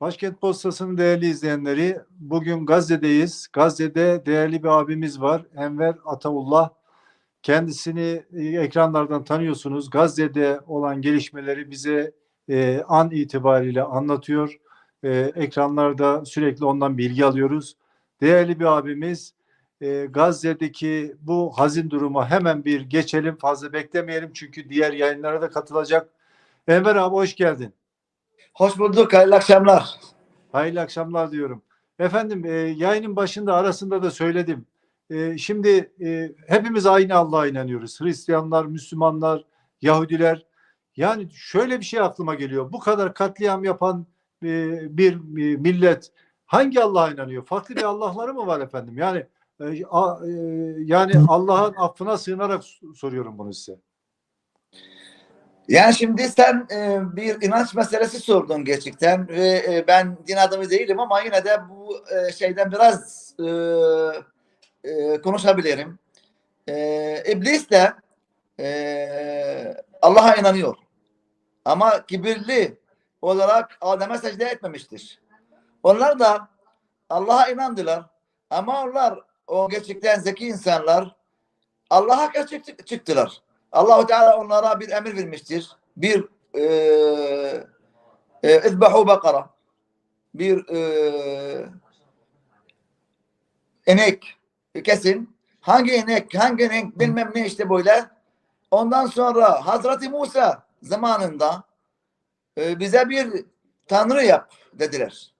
Başkent Postası'nın değerli izleyenleri, bugün Gazze'deyiz. Gazze'de değerli bir abimiz var, Enver Ataullah. Kendisini e, ekranlardan tanıyorsunuz. Gazze'de olan gelişmeleri bize e, an itibariyle anlatıyor. E, ekranlarda sürekli ondan bilgi alıyoruz. Değerli bir abimiz, e, Gazze'deki bu hazin duruma hemen bir geçelim. Fazla beklemeyelim çünkü diğer yayınlara da katılacak. Enver abi hoş geldin. Hoş bulduk. Hayırlı akşamlar. Hayırlı akşamlar diyorum. Efendim e, yayının başında arasında da söyledim. E, şimdi e, hepimiz aynı Allah'a inanıyoruz. Hristiyanlar, Müslümanlar, Yahudiler. Yani şöyle bir şey aklıma geliyor. Bu kadar katliam yapan e, bir e, millet hangi Allah'a inanıyor? Farklı bir Allah'ları mı var efendim? Yani e, a, e, yani Allah'ın affına sığınarak soruyorum bunu size. Yani şimdi sen e, bir inanç meselesi sordun gerçekten ve e, ben din adamı değilim ama yine de bu e, şeyden biraz e, e, konuşabilirim. E, İblis de e, Allah'a inanıyor. Ama kibirli olarak Adem'e secde etmemiştir. Onlar da Allah'a inandılar. Ama onlar o gerçekten zeki insanlar Allah'a karşı çık- çıktılar. Allahu Teala onlara bir emir vermiştir. Bir e, e, izbahu bakara bir e, inek kesin. Hangi inek, hangi inek bilmem ne işte böyle. Ondan sonra Hazreti Musa zamanında e, bize bir tanrı yap dediler.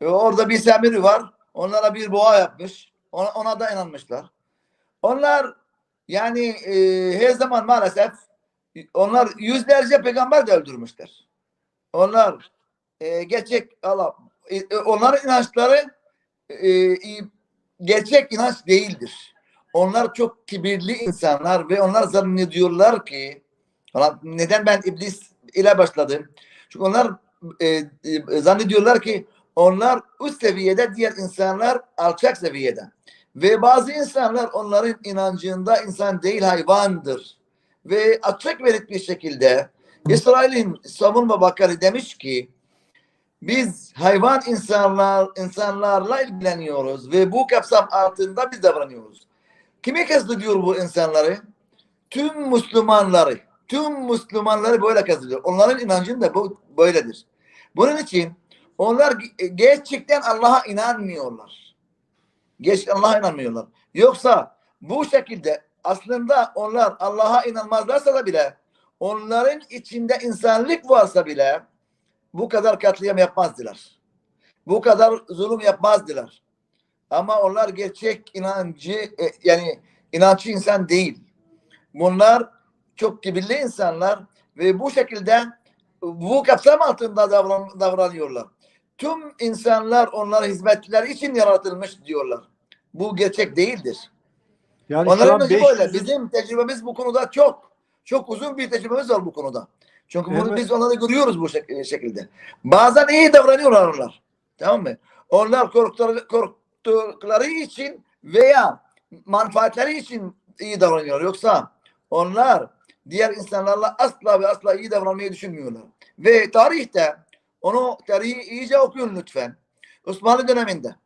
E, orada bir semiri var. Onlara bir boğa yapmış. Ona, ona da inanmışlar. Onlar yani e, her zaman maalesef onlar yüzlerce peygamber de öldürmüşler. Onlar e, gerçek Allah e, e, onların inançları e, gerçek inanç değildir. Onlar çok kibirli insanlar ve onlar zannediyorlar ki neden ben iblis ile başladım? Çünkü onlar e, e, zannediyorlar ki onlar üst seviyede diğer insanlar alçak seviyede. Ve bazı insanlar onların inancında insan değil hayvandır. Ve açık ve bir şekilde İsrail'in savunma bakanı demiş ki biz hayvan insanlar insanlarla ilgileniyoruz ve bu kapsam altında biz davranıyoruz. Kimi kastediyor bu insanları? Tüm Müslümanları. Tüm Müslümanları böyle kastediyor. Onların inancında bu böyledir. Bunun için onlar ge- gerçekten Allah'a inanmıyorlar. Geç Allah'a inanmıyorlar. Yoksa bu şekilde aslında onlar Allah'a inanmazlarsa da bile onların içinde insanlık varsa bile bu kadar katliam yapmazdılar. Bu kadar zulüm yapmazdılar. Ama onlar gerçek inancı e, yani inançlı insan değil. Bunlar çok kibirli insanlar ve bu şekilde bu kapsam altında davran, davranıyorlar. Tüm insanlar onlara hizmetler için yaratılmış diyorlar. Bu gerçek değildir. Yani Onların inancı 500 böyle. Bizim tecrübemiz bu konuda çok. Çok uzun bir tecrübemiz var bu konuda. Çünkü bunu Evet. biz onları görüyoruz bu şek- şekilde. Bazen iyi davranıyorlar onlar. Tamam mı? Onlar korktukları, korktukları için veya manfaatleri için iyi davranıyorlar. Yoksa onlar diğer insanlarla asla ve asla iyi davranmayı düşünmüyorlar. Ve tarihte onu tarihi iyice okuyun lütfen. Osmanlı döneminde,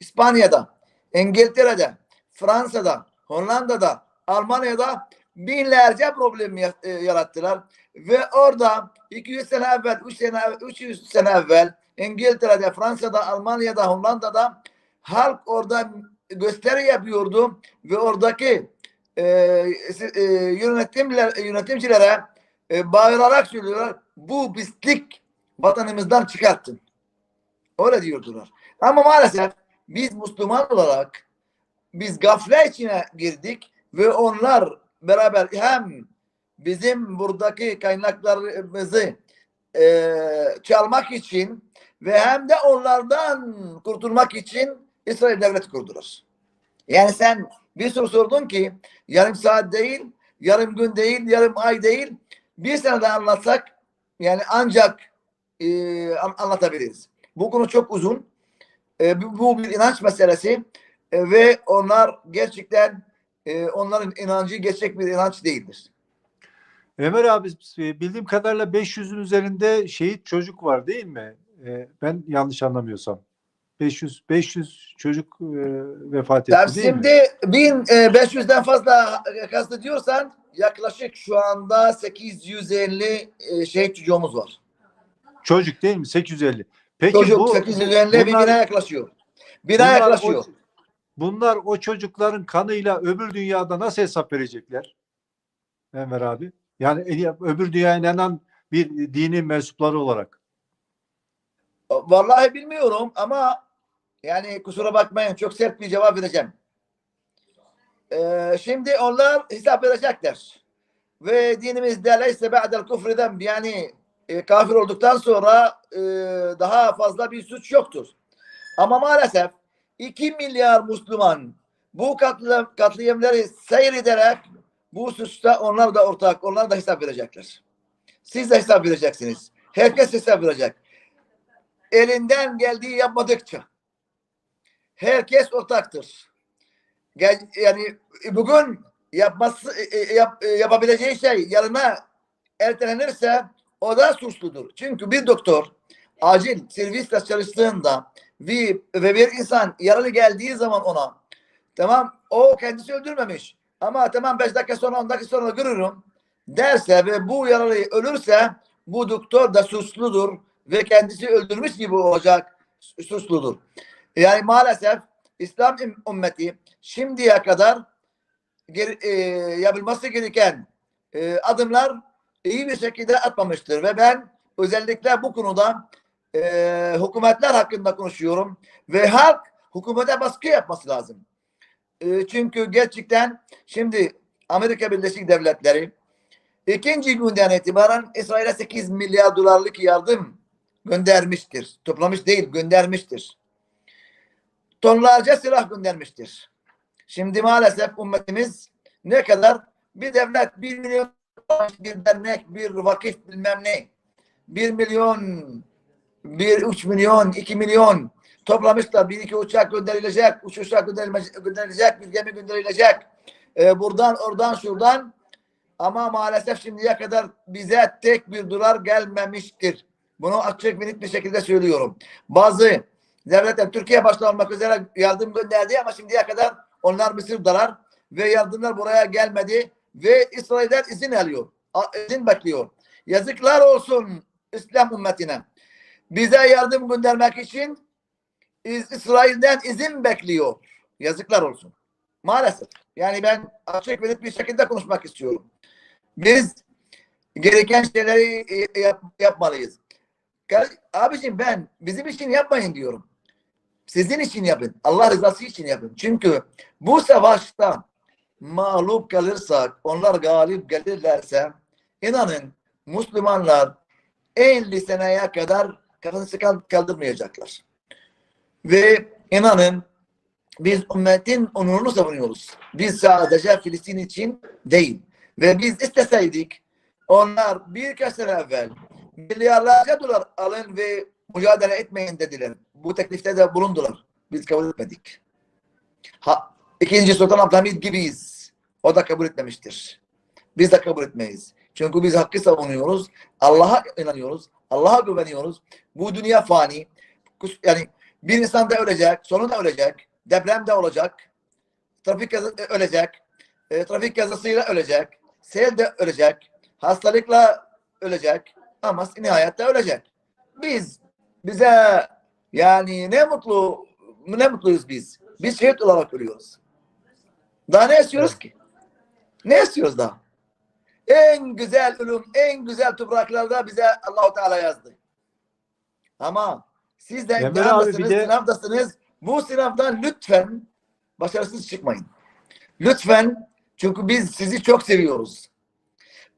İspanya'da, İngiltere'de, Fransa'da, Hollanda'da, Almanya'da binlerce problem e, yarattılar. Ve orada 200 sene evvel, 3 sene, 300 sene evvel İngiltere'de, Fransa'da, Almanya'da, Hollanda'da halk orada gösteri yapıyordu ve oradaki e, e, yönetimler, yönetimcilere e, bağırarak söylüyorlar bu pislik vatanımızdan çıkartın. Öyle diyordular. Ama maalesef biz Müslüman olarak biz gafle içine girdik ve onlar beraber hem bizim buradaki kaynaklarımızı e, çalmak için ve hem de onlardan kurtulmak için İsrail devleti kurdular. Yani sen bir soru sordun ki yarım saat değil, yarım gün değil, yarım ay değil, bir senede anlatsak yani ancak e, an- anlatabiliriz. Bu konu çok uzun. E, bu, bir inanç meselesi E, ve onlar gerçekten e, onların inancı gerçek bir inanç değildir. Ömer abi e, bildiğim kadarıyla 500'ün üzerinde şehit çocuk var değil mi? E, ben yanlış anlamıyorsam. 500 500 çocuk e, vefat etti Tabii değil mi? şimdi 1500'den fazla kastediyorsan yaklaşık şu anda 850 e, şehit çocuğumuz var. Çocuk değil mi? 850. Peki Çocuk bu 850 bin bunlar- bine yaklaşıyor. Bine bunlar yaklaşıyor. o, bunlar o çocukların kanıyla öbür dünyada nasıl hesap verecekler? Enver abi. Yani öbür dünyaya inanan bir dinin mensupları olarak. Vallahi bilmiyorum ama yani kusura bakmayın çok sert bir cevap vereceğim. Ee, şimdi onlar hesap verecekler. Ve dinimizde leyse ba'del kufri zemb yani e, kafir olduktan sonra e, daha fazla bir suç yoktur. Ama maalesef 2 milyar Müslüman bu katliam, katliamları seyrederek bu suçta onlar da ortak, onlar da hesap verecekler. Siz de hesap vereceksiniz. Herkes hesap verecek elinden geldiği yapmadıkça herkes ortaktır. Yani bugün yapması e, e, yap, e, yapabileceği şey yarına ertelenirse o da suçludur. Çünkü bir doktor acil servisle çalıştığında ve, bir insan yaralı geldiği zaman ona tamam o kendisi öldürmemiş ama tamam 5 dakika sonra 10 dakika sonra görürüm derse ve bu yaralıyı ölürse bu doktor da suçludur ve kendisi öldürmüş gibi olacak suçludur. Yani maalesef İslam ümmeti şimdiye kadar e, yapılması gereken e, adımlar iyi bir şekilde atmamıştır ve ben özellikle bu konuda e, hükümetler hakkında konuşuyorum ve halk hükümete baskı yapması lazım. E, çünkü gerçekten şimdi Amerika Birleşik Devletleri ikinci günden itibaren İsrail'e 8 milyar dolarlık yardım göndermiştir. Toplamış değil, göndermiştir. Tonlarca silah göndermiştir. Şimdi maalesef ümmetimiz ne kadar bir devlet, bir milyon bir dernek, bir vakıf bilmem ne, bir milyon, bir üç milyon, iki milyon toplamışlar. Bir iki uçak gönderilecek, üç uçak gönderilecek, bir gemi gönderilecek. Ee, buradan, oradan, şuradan. Ama maalesef şimdiye kadar bize tek bir dolar gelmemiştir. Bunu açık ve bir şekilde söylüyorum. Bazı devletler Türkiye başta olmak üzere yardım gönderdi ama şimdiye kadar onlar Mısır'dalar ve yardımlar buraya gelmedi ve İsrail'den izin alıyor. İzin bekliyor. Yazıklar olsun İslam ümmetine. Bize yardım göndermek için İsrail'den izin bekliyor. Yazıklar olsun. Maalesef. Yani ben açık ve net bir şekilde konuşmak istiyorum. Biz gereken şeyleri e, yap- yapmalıyız. Abicim ben bizim için yapmayın diyorum. Sizin için yapın. Allah rızası için yapın. Çünkü bu savaşta mağlup kalırsak, onlar galip gelirlerse inanın Müslümanlar 50 seneye kadar kafasını kal- kaldırmayacaklar. Ve inanın biz ümmetin onurunu savunuyoruz. Biz sadece Filistin için değil. Ve biz isteseydik onlar birkaç sene evvel milyarlarca dolar alın ve mücadele etmeyin dediler. Bu teklifte de bulundular. Biz kabul etmedik. Ha, ikinci Sultan Abdülhamid gibiyiz. O da kabul etmemiştir. Biz de kabul etmeyiz. Çünkü biz hakkı savunuyoruz. Allah'a inanıyoruz. Allah'a güveniyoruz. Bu dünya fani. Yani bir insan da ölecek. Sonunda ölecek. Deprem de olacak. Trafik kazası ölecek. E, trafik kazasıyla ölecek. Sel de ölecek. Hastalıkla ölecek. Ama nihayette ölecek. Biz bize yani ne mutlu ne mutluyuz biz. Biz şehit olarak ölüyoruz. Daha ne istiyoruz ki? Ne istiyoruz daha? En güzel ölüm, en güzel topraklarda bize Allahu Teala yazdı. Ama siz de imtihandasınız, de- sınavdasınız. Bu sınavdan lütfen başarısız çıkmayın. Lütfen çünkü biz sizi çok seviyoruz.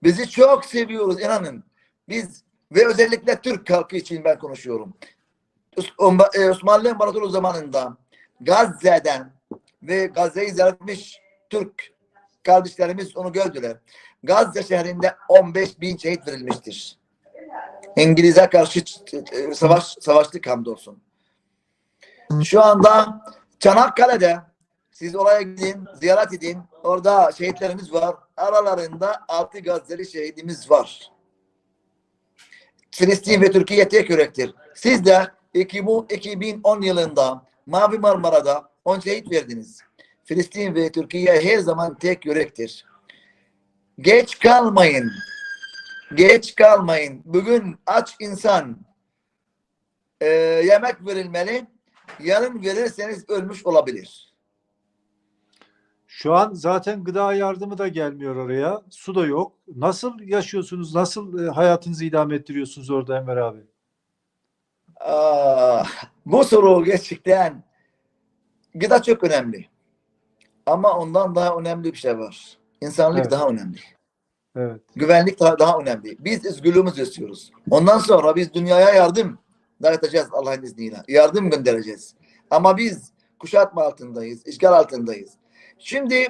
Bizi çok seviyoruz inanın. Biz ve özellikle Türk halkı için ben konuşuyorum. E, Osmanlı İmparatorluğu zamanında Gazze'den ve Gazze'yi ziyaret etmiş Türk kardeşlerimiz onu gördüler. Gazze şehrinde 15 bin şehit verilmiştir. İngiliz'e karşı e, savaş savaştık hamdolsun. Şu anda Çanakkale'de siz oraya gidin, ziyaret edin. Orada şehitlerimiz var. Aralarında 6 Gazze'li şehidimiz var. Filistin ve Türkiye tek yürektir. Siz de 2000 2010 yılında Mavi Marmara'da 10 şehit verdiniz. Filistin ve Türkiye her zaman tek yürektir. Geç kalmayın. Geç kalmayın. Bugün aç insan e, yemek verilmeli. Yarın verirseniz ölmüş olabilir. Şu an zaten gıda yardımı da gelmiyor oraya. Su da yok. Nasıl yaşıyorsunuz? Nasıl e, hayatınızı idame ettiriyorsunuz orada Enver abi? Aa, bu soru gerçekten gıda çok önemli. Ama ondan daha önemli bir şey var. İnsanlık Evet. daha önemli. Evet. Güvenlik daha, daha önemli. Biz özgürlüğümüzü istiyoruz. Ondan sonra biz dünyaya yardım dağıtacağız Allah'ın izniyle. Yardım göndereceğiz. Ama biz kuşatma altındayız, işgal altındayız. Şimdi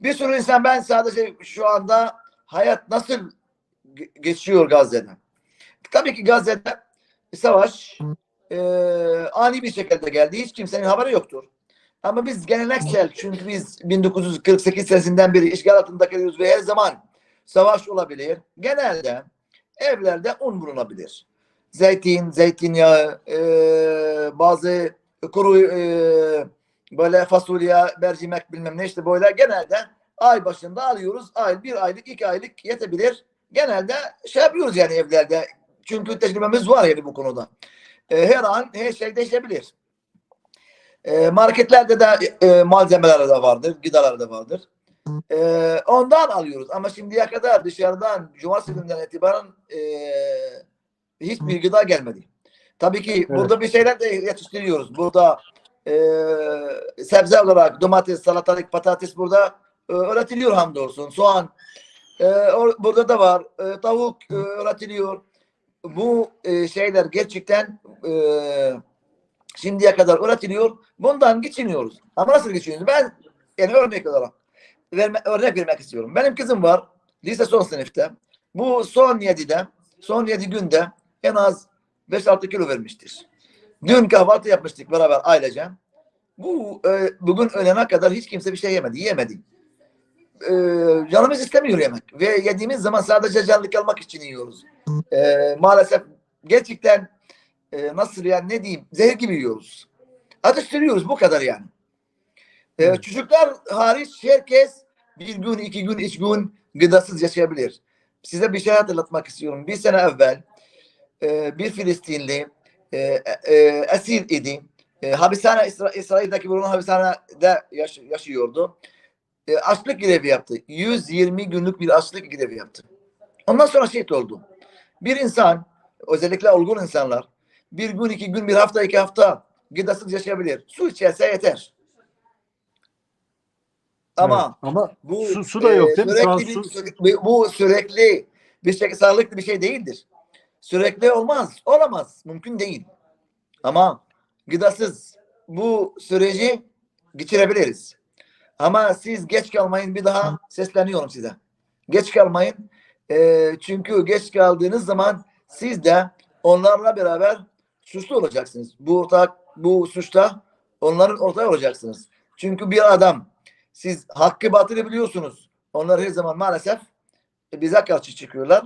bir sürü insan ben sadece şu anda hayat nasıl ge- geçiyor Gazze'de? Tabii ki Gazze'de savaş e, ani bir şekilde geldi. Hiç kimsenin haberi yoktur. Ama biz geleneksel çünkü biz 1948 senesinden beri işgal altında kalıyoruz ve her zaman savaş olabilir. Genelde evlerde un bulunabilir. Zeytin, zeytinyağı, e, bazı kuru e, böyle fasulye, mercimek bilmem ne işte böyle genelde ay başında alıyoruz. Ay, bir aylık, iki aylık yetebilir. Genelde şey yapıyoruz yani evlerde. Çünkü tecrübemiz var yani bu konuda. E, her an her şey değişebilir. E, marketlerde de e, malzemeler de vardır, gıdalar da vardır. Ee, ondan alıyoruz. Ama şimdiye kadar dışarıdan cumartesi günden itibaren e, hiçbir gıda gelmedi. Tabii ki Evet. burada bir şeyler de yetiştiriyoruz. Burada e, sebze olarak domates, salatalık, patates burada e, üretiliyor hamdolsun. Soğan e, or- burada da var. E, tavuk e, üretiliyor. Bu e, şeyler gerçekten e, şimdiye kadar üretiliyor. Bundan geçiniyoruz. Ama nasıl geçiniyoruz? Ben yani örnek olarak verme, örnek vermek istiyorum. Benim kızım var. Lise son sınıfta. Bu son 7'de, son 7 günde en az 5-6 kilo vermiştir. Dün kahvaltı yapmıştık beraber ailece. Bu e, bugün öğlene kadar hiç kimse bir şey yemedi, yemedi. E, canımız istemiyor yemek. Ve yediğimiz zaman sadece canlı kalmak için yiyoruz. E, maalesef gerçekten e, nasıl yani ne diyeyim zehir gibi yiyoruz. Atıştırıyoruz bu kadar yani. Evet. çocuklar hariç herkes bir gün, iki gün, üç gün gıdasız yaşayabilir. Size bir şey hatırlatmak istiyorum. Bir sene evvel e, bir Filistinli e, e, esir idi. E, hapishane, İsra İsrail'deki bir hapishanede yaş yaşıyordu. E, açlık grevi yaptı. 120 günlük bir açlık grevi yaptı. Ondan sonra şehit oldu. Bir insan, özellikle olgun insanlar, bir gün, iki gün, bir hafta, iki hafta gıdasız yaşayabilir. Su içerse yeter. Ama Evet. ama bu su, su da yok e, değil mi? Sürekli bir- su, sürekli- bu sürekli bir şey sağlıklı bir şey değildir. Sürekli olmaz. Olamaz. Mümkün değil. Ama gıdasız bu süreci geçirebiliriz. Ama siz geç kalmayın bir daha sesleniyorum size. Geç kalmayın. E, çünkü geç kaldığınız zaman siz de onlarla beraber suçlu olacaksınız. Bu ortak bu suçta onların ortağı olacaksınız. Çünkü bir adam siz hakkı batılı biliyorsunuz. Onlar her zaman maalesef bize karşı çıkıyorlar.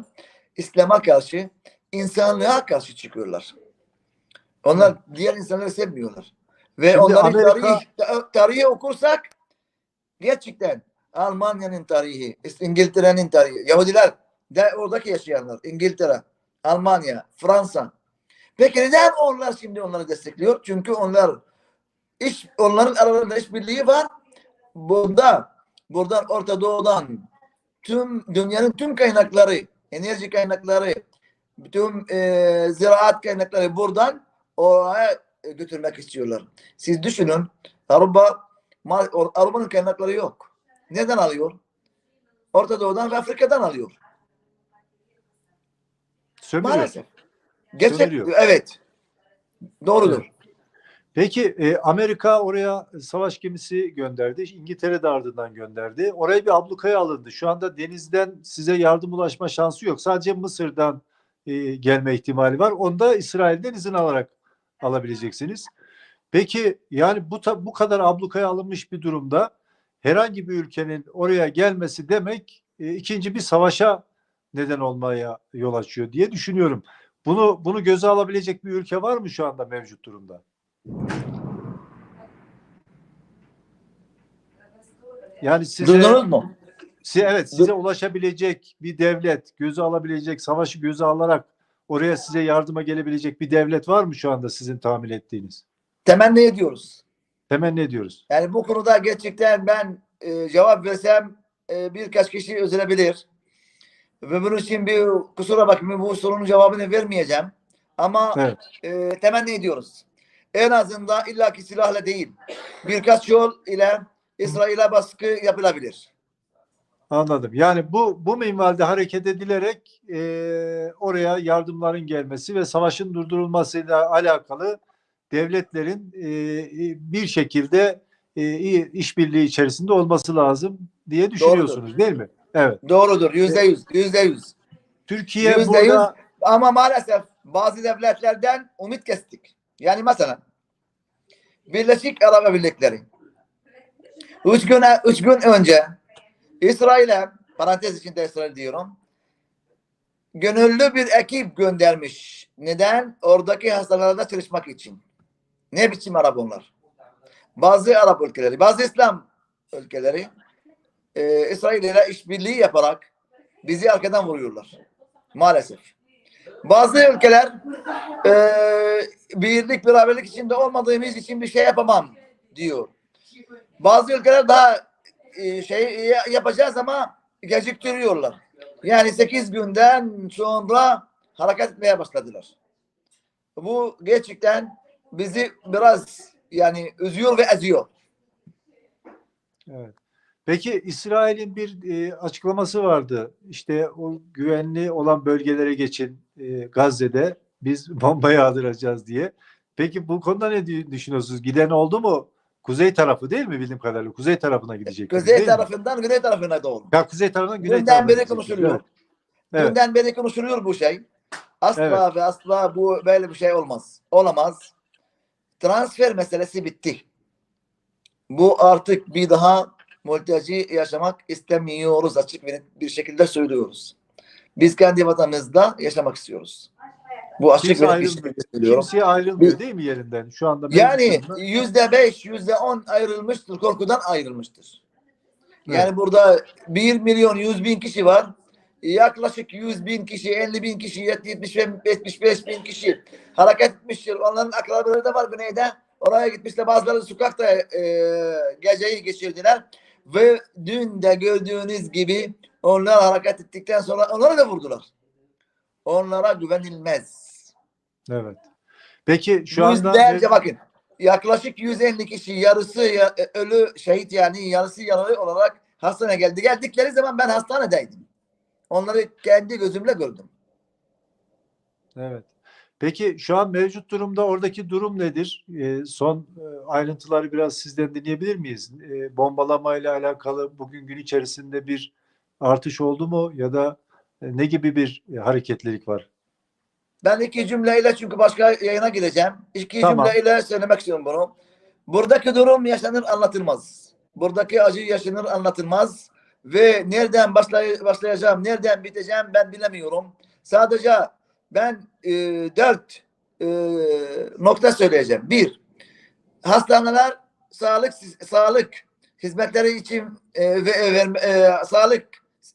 İslam'a karşı, insanlığa karşı çıkıyorlar. Onlar diğer insanları sevmiyorlar. Ve Şimdi onların Amerika- tarihi, ta- tarihi okursak gerçekten Almanya'nın tarihi, İngiltere'nin tarihi, Yahudiler de oradaki yaşayanlar, İngiltere, Almanya, Fransa. Peki neden onlar şimdi onları destekliyor? Çünkü onlar iş, onların aralarında işbirliği var. Burada, buradan Orta Doğu'dan tüm dünyanın tüm kaynakları, enerji kaynakları, bütün e, ziraat kaynakları buradan oraya götürmek istiyorlar. Siz düşünün, Avrupa, Avrupa'nın kaynakları yok. Neden alıyor? Orta Doğu'dan ve Afrika'dan alıyor. sömürüyor. Maalesef. Sömürüyor. evet. Doğrudur. Peki e, Amerika oraya savaş gemisi gönderdi. İngiltere de ardından gönderdi. Oraya bir ablukaya alındı. Şu anda denizden size yardım ulaşma şansı yok. Sadece Mısır'dan e, gelme ihtimali var. Onda İsrail'den izin alarak alabileceksiniz. Peki yani bu bu kadar ablukaya alınmış bir durumda herhangi bir ülkenin oraya gelmesi demek e, ikinci bir savaşa neden olmaya yol açıyor diye düşünüyorum. Bunu bunu göze alabilecek bir ülke var mı şu anda mevcut durumda? Yani size Duydunuz mu? Evet size ulaşabilecek bir devlet, göze alabilecek, savaşı göze alarak oraya size yardıma gelebilecek bir devlet var mı şu anda sizin tahmin ettiğiniz? Temenni ediyoruz. Temenni ediyoruz. Yani bu konuda gerçekten ben e, cevap versem e, birkaç kişi üzülebilir. Ve bunun için bir kusura bakmayın bu sorunun cevabını vermeyeceğim. Ama Evet. e, temenni ediyoruz. En azından illaki silahla değil. Birkaç yol ile İsrail'e baskı yapılabilir. Anladım. Yani bu bu minvalde hareket edilerek e, oraya yardımların gelmesi ve savaşın durdurulmasıyla alakalı devletlerin e, bir şekilde e, işbirliği içerisinde olması lazım diye düşünüyorsunuz değil mi? Evet. Doğrudur. Yüzde yüz. Yüzde yüz. Türkiye Yüzde burada Ama maalesef bazı devletlerden umut kestik. Yani mesela Birleşik Arap Emirlikleri üç gün, üç gün önce İsrail'e parantez içinde İsrail diyorum gönüllü bir ekip göndermiş. Neden? Oradaki hastalarda çalışmak için. Ne biçim Arap onlar? Bazı Arap ülkeleri, bazı İslam ülkeleri e, İsrail ile işbirliği yaparak bizi arkadan vuruyorlar. Maalesef. Bazı ülkeler e, birlik beraberlik içinde olmadığımız için bir şey yapamam diyor. Bazı ülkeler daha e, şey ya- yapacağız ama geciktiriyorlar. Yani 8 günden sonra hareket etmeye başladılar. Bu gerçekten bizi biraz yani üzüyor ve eziyor. Evet. Peki İsrail'in bir e, açıklaması vardı. İşte o güvenli olan bölgelere geçin e, Gazze'de biz bomba yağdıracağız diye. Peki bu konuda ne düşünüyorsunuz? Giden oldu mu? Kuzey tarafı değil mi bildiğim kadarıyla? Kuzey tarafına gidecek. Kuzey tarafından güney tarafına doğru. Ya kuzey tarafından güney Dünden tarafına beri konuşuluyor. Evet. Evet. Dünden beri konuşuluyor bu şey. Asla ve asla bu böyle bir şey olmaz. Olamaz. Transfer meselesi bitti. Bu artık bir daha mülteci yaşamak istemiyoruz açık ve net bir şekilde söylüyoruz. Biz kendi vatanımızda yaşamak istiyoruz. Bu açık Kimse ve net bir şekilde söylüyorum. Kimseye ayrılmıyor değil mi yerinden? Şu anda Yani yüzde beş, yüzde on ayrılmıştır. Korkudan ayrılmıştır. Yani Evet. burada 1 milyon 100 bin kişi var. Yaklaşık 100 bin kişi, 50 bin kişi, 75, 75 bin kişi hareket etmiştir. Onların akrabaları da var güneyde. Oraya gitmişler. Bazıları sokakta e, geceyi geçirdiler. Ve dün de gördüğünüz gibi onlar hareket ettikten sonra onları da vurdular. Onlara güvenilmez. Evet. Peki şu anda Yüzlerce bakın. Yaklaşık 150 kişi yarısı ya- e, ölü şehit yani yarısı yaralı olarak hastaneye geldi. Geldikleri zaman ben hastanedeydim. Onları kendi gözümle gördüm. Evet. Peki şu an mevcut durumda oradaki durum nedir? Ee, son e, ayrıntıları biraz sizden dinleyebilir miyiz? E, bombalamayla alakalı bugün gün içerisinde bir artış oldu mu ya da e, ne gibi bir e, hareketlilik var? Ben iki cümleyle çünkü başka yayına gideceğim. İki Tamam. cümleyle söylemek istiyorum bunu. Buradaki durum yaşanır anlatılmaz. Buradaki acı yaşanır anlatılmaz. Ve nereden başlay- başlayacağım, nereden biteceğim ben bilemiyorum. Sadece ben e, dört e, nokta söyleyeceğim. Bir, hastaneler sağlık sağlık hizmetleri için e, ve verme- e, sağlık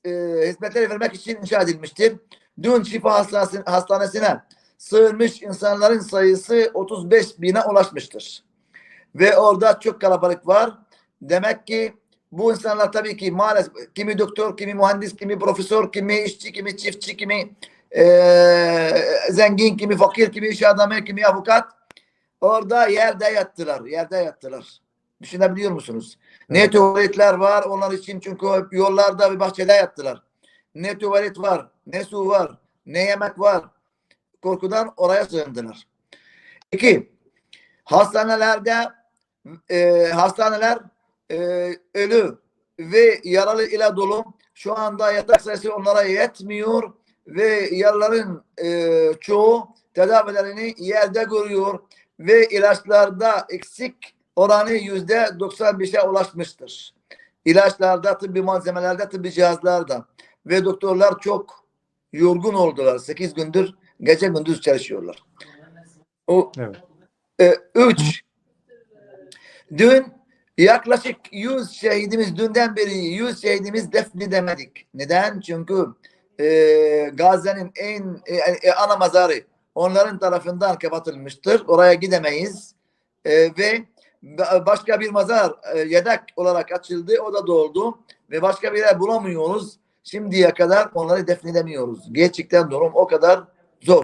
e, hizmetleri vermek için inşa edilmiştir. Dün şifa hastanesi, hastanesine sığınmış insanların sayısı 35 bine ulaşmıştır. Ve orada çok kalabalık var. Demek ki bu insanlar tabii ki maalesef kimi doktor, kimi mühendis, kimi profesör, kimi işçi, kimi çiftçi, kimi eee, zengin, kimi fakir, kimi iş adamı, kimi avukat orada yerde yattılar. Yerde yattılar. Düşünebiliyor musunuz? Ne tuvaletler var onlar için çünkü hep yollarda ve bahçede yattılar. Ne tuvalet var, ne su var, ne yemek var. Korkudan oraya sığındılar. İki, hastanelerde e, hastaneler e, ölü ve yaralı ile dolu. Şu anda yatak sayısı onlara yetmiyor ve yaraların e, çoğu tedavilerini yerde görüyor ve ilaçlarda eksik oranı yüzde 95'e ulaşmıştır. İlaçlarda, tıbbi malzemelerde, tıbbi cihazlarda ve doktorlar çok yorgun oldular. 8 gündür Gece gündüz çalışıyorlar. O Evet. e, üç dün yaklaşık 100 şehidimiz dünden beri 100 şehidimiz defnedemedik. Neden? Çünkü e, Gazze'nin en e, e, ana mazarı onların tarafından kapatılmıştır. Oraya gidemeyiz. E, ve ba- başka bir mazar e, yedek olarak açıldı. O da doldu. Ve başka bir yer bulamıyoruz. Şimdiye kadar onları defnedemiyoruz. Gerçekten durum o kadar zor.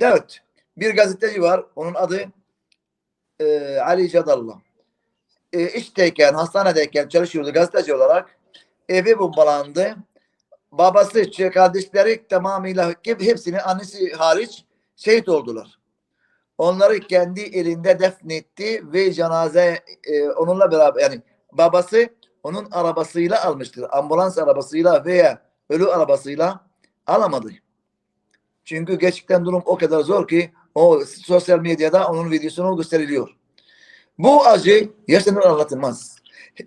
Dört. Bir gazeteci var. Onun adı e, Ali Cadallah. E, işteyken, hastanedeyken çalışıyordu gazeteci olarak. Evi bombalandı. Babası, kardeşleri tamamıyla hepsini annesi hariç şehit oldular. Onları kendi elinde defnetti ve cenaze e, onunla beraber yani babası onun arabasıyla almıştır. Ambulans arabasıyla veya ölü arabasıyla alamadı. Çünkü gerçekten durum o kadar zor ki o sosyal medyada onun videosunu gösteriliyor. Bu acı yaşanır anlatılmaz.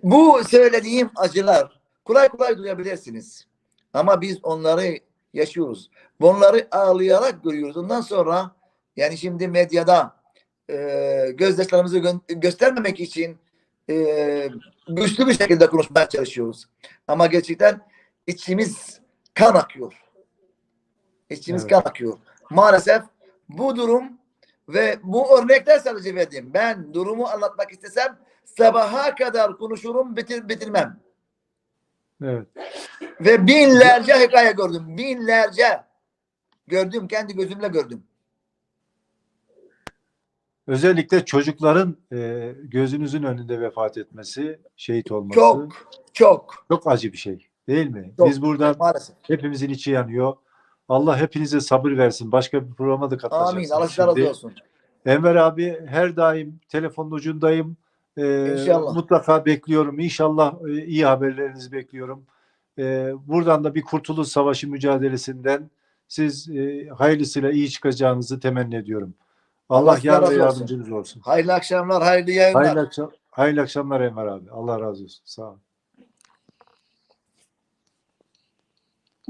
Bu söylediğim acılar kolay kolay duyabilirsiniz. Ama biz onları yaşıyoruz. Bunları ağlayarak görüyoruz. Ondan sonra yani şimdi medyada e, gözyaşlarımızı gö- göstermemek için e, güçlü bir şekilde konuşmaya çalışıyoruz. Ama gerçekten içimiz kan akıyor. İçimiz Evet. kan akıyor. Maalesef bu durum ve bu örnekler sadece verdim. Ben durumu anlatmak istesem sabaha kadar konuşurum bitir, bitirmem. Evet. Ve binlerce hikaye gördüm. Binlerce. Gördüm. Kendi gözümle gördüm. Özellikle çocukların e, gözünüzün önünde vefat etmesi, şehit olması Çok, çok. çok acı bir şey. Değil mi? Çok. Biz buradan Maalesef. hepimizin içi yanıyor. Allah hepinize sabır versin. Başka bir programa da katılacağız. Amin. Allah razı olsun. Enver abi her daim telefonun ucundayım. Ee, İnşallah. Mutlaka bekliyorum. İnşallah e, iyi haberlerinizi bekliyorum. Ee, buradan da bir kurtuluş savaşı mücadelesinden siz e, hayırlısıyla iyi çıkacağınızı temenni ediyorum. Allah, Allah yar ve razı olsun. yardımcınız olsun. Hayırlı akşamlar, hayırlı yayınlar. Hayırlı, akşam, hayırlı akşamlar Enver abi. Allah razı olsun. Sağ ol.